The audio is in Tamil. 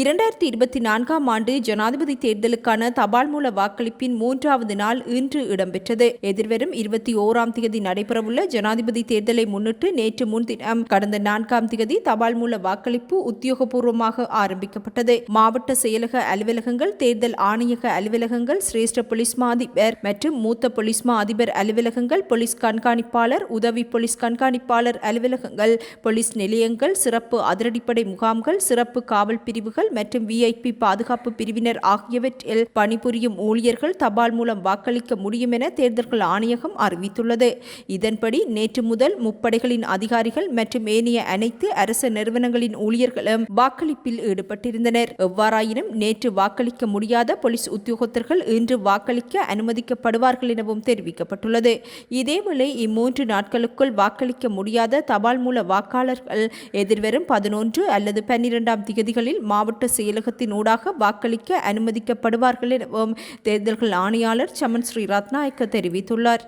இரண்டாயிரத்தி இருபத்தி நான்காம் ஆண்டு ஜனாதிபதி தேர்தலுக்கான தபால் மூல வாக்களிப்பின் மூன்றாவது நாள் இன்று இடம்பெற்றது. எதிர்வரும் இருபத்தி ஓராம் தேதி நடைபெறவுள்ள ஜனாதிபதி தேர்தலை முன்னிட்டு நேற்று முன்தினம் கடந்த நான்காம் தேதி தபால் மூல வாக்களிப்பு உத்தியோகபூர்வமாக ஆரம்பிக்கப்பட்டது. மாவட்ட செயலக அலுவலகங்கள் தேர்தல் ஆணையக அலுவலகங்கள் சிரேஷ்ட போலீஸ் மா அதிபர் மற்றும் மூத்த போலீஸ் மா அதிபர் அலுவலகங்கள் போலீஸ் கண்காணிப்பாளர் உதவி போலீஸ் கண்காணிப்பாளர் அலுவலகங்கள் போலீஸ் நிலையங்கள் சிறப்பு அதிரடிப்படை முகாம்கள் சிறப்பு காவல் பிரிவுகள் மற்றும் விஐபி பாதுகாப்பு பிரிவினர் ஆகியவற்றில் பணிபுரியும் ஊழியர்கள் தபால் மூலம் வாக்களிக்க முடியும் என தேர்தல்கள் ஆணையகம் அறிவித்துள்ளது. இதன்படி நேற்று முதல் முப்படைகளின் அதிகாரிகள் மற்றும் ஏனைய அனைத்து அரசு நிறுவனங்களின் ஊழியர்களும் வாக்களிப்பில் ஈடுபட்டிருந்தனர். எவ்வாறாயினும் நேற்று வாக்களிக்க முடியாத போலீஸ் உத்தியோகத்தர்கள் இன்று வாக்களிக்க அனுமதிக்கப்படுவார்கள் எனவும் தெரிவிக்கப்பட்டுள்ளது. இதேவேளை இம்மூன்று நாட்களுக்குள் வாக்களிக்க முடியாத தபால் மூல வாக்காளர்கள் எதிர்வரும் பதினொன்று அல்லது பன்னிரெண்டாம் திகதிகளில் மாவட்ட மாவட்ட செயலகத்தின் ஊடாக வாக்களிக்க அனுமதிக்கப்படுவார்கள் எனவும் தேர்தல்கள் ஆணையாளர் சமன் ஸ்ரீ ரத்நாயக்க தெரிவித்துள்ளார்.